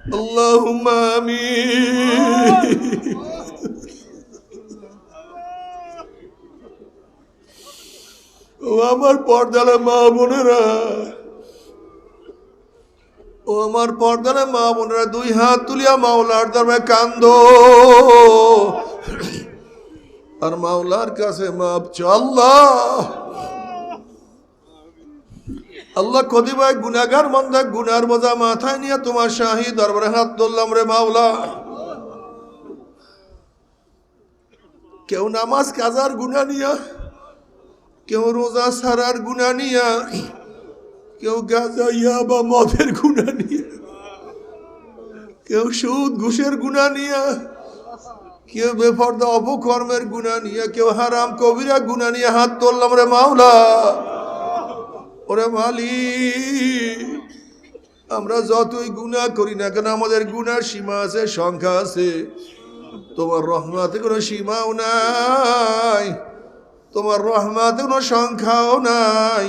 اللهم آمين ও আমার পর্দালে মা বোনেরা ও আমার পর্দালে মা বোনেরা দুই হাত তুলিয়া মাওলার দরবে কান্দ আর মাওলার কাছে মাপ চাও। আল্লাহ কদিবাই গুনাগার মন্দা গুনার বোঝা মাথায় নিয়ে তোমার শাহি দরবারে হাত তুললাম রে মাওলা। কেউ নামাজ, কাজার গুনা নিয়া, কেউ রোজা সারার গুনা নিয়া, কেউ গাজা ইয়া বা মদের গুনা নিয়া, কেউ সুদ, ঘুষের গুনা নিয়া, কেউ বেফর্দা অপকর্মের গুনা নিয়ে, কেউ হারাম কবিরা গুনা নিয়ে হাত তুললাম রে মাওলা। ওরে মালি আমরা যতই গুনাহ করি না কেন, আমাদের গুণার সীমা আছে, সংখ্যা আছে। তোমার রহমাতে কোনো সীমাও নাই, তোমার রহমাতে কোনো সংখ্যাও নাই।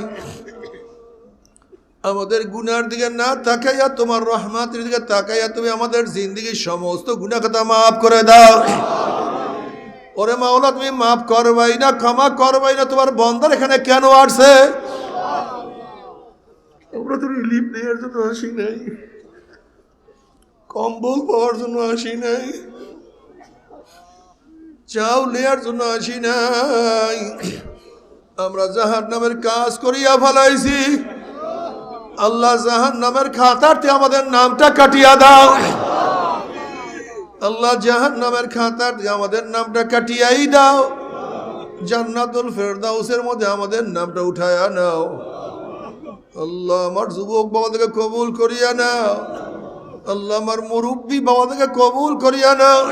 আমাদের গুনার দিকে না তাকাইয়া, তোমার রহমাতের দিকে তাকাইয়া তুমি আমাদের জিন্দিগির সমস্ত গুনাহ কথা মাফ করে দাও। ওরে মাওলা, তুমি মাফ করবাই না, ক্ষমা করবাই না, তোমার বন্দার এখানে কেন আসছে? আমরা তো রিলিফ নেওয়ার জন্য আসি নাই। কম্বল পাওয়ার জন্য আসি নাই। চাও নেয়ার জন্য আসি নাই। আমরা জাহার নামের কাজ করিয়া ফেলাইছি। আল্লাহ জাহান নামের খাতারতে আমাদের নামটা কাটিয়া দাও। আল্লাহ জাহান নামের খাতার আমাদের নামটা কাটিয়াই দাও। জান্নাতুল ফেরদাউসের মধ্যে আমাদের নামটা উঠায়া নাও। আল্লাহ আমার যুবক বাবাদেরকে কবুল করিয়া নাও। আল্লাহ আমার মুরব্বী বাবাদেরকে কবুল করিয়া নাও।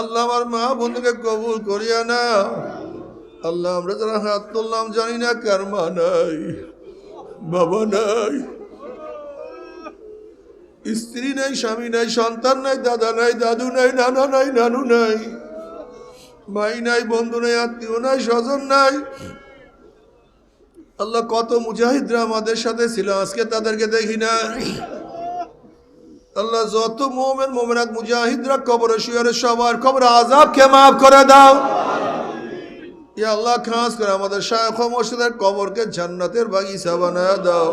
আল্লাহ আমার মা বন্ধুকে কবুল করিয়া নাও। আল্লাহ আমরা যারা হাত তুললাম জানি না কার মা নাই, বাবা নাই, স্ত্রী নাই, স্বামী নাই, সন্তান নাই, দাদা নাই, দাদু নাই, নানা নাই, নানু নাই, ভাই নাই, বন্ধু নাই, আত্মীয় নাই, স্বজন নাই আল্লাহ কত মুজাহিদরা আমাদের সাথে ছিল, আজকে তাদেরকে দেখি না। আল্লাহ যত মোমেন, মোমেনাত, মুজাহিদরা কবর শুয়ারে সবার কবর আজাবকে মাফ করে দাও। ইয়া আল্লাহ, খাস করে আমাদের শায়খ মসজিদের কবরকে জান্নাতের বাগিচা বানায় দাও।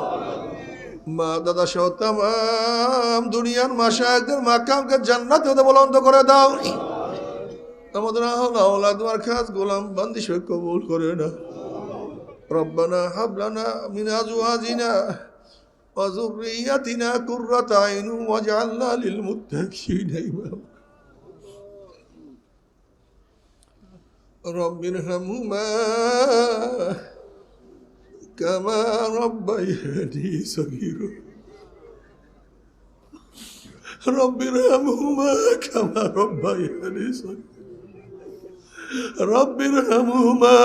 মা, দাদা সহ তাম, দুনিয়ার মাসায়কদের মাকামকে জান্নাতে বলন্ত করে দাও। আমাদের আহলা তোমার খাস গোলাম বান্দি সে কবুল করে না ربنا هب لنا من أزواجنا وذريتنا قرة عين واجعلنا للمتقين إماما. رب ارحمهما كما ربياني صغيرا. رب ارحمهما كما ربياني صغيرا. رب ارحمهما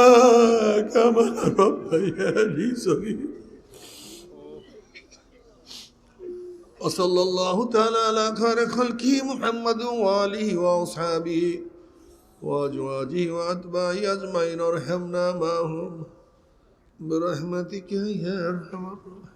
كما ربياني صغيرا. وصلى الله تعالى على خير خلقه محمد وآله وأصحابه وأزواجه وأتباعه أجمعين. وارحمنا معهم برحمتك يا أرحم الراحمين.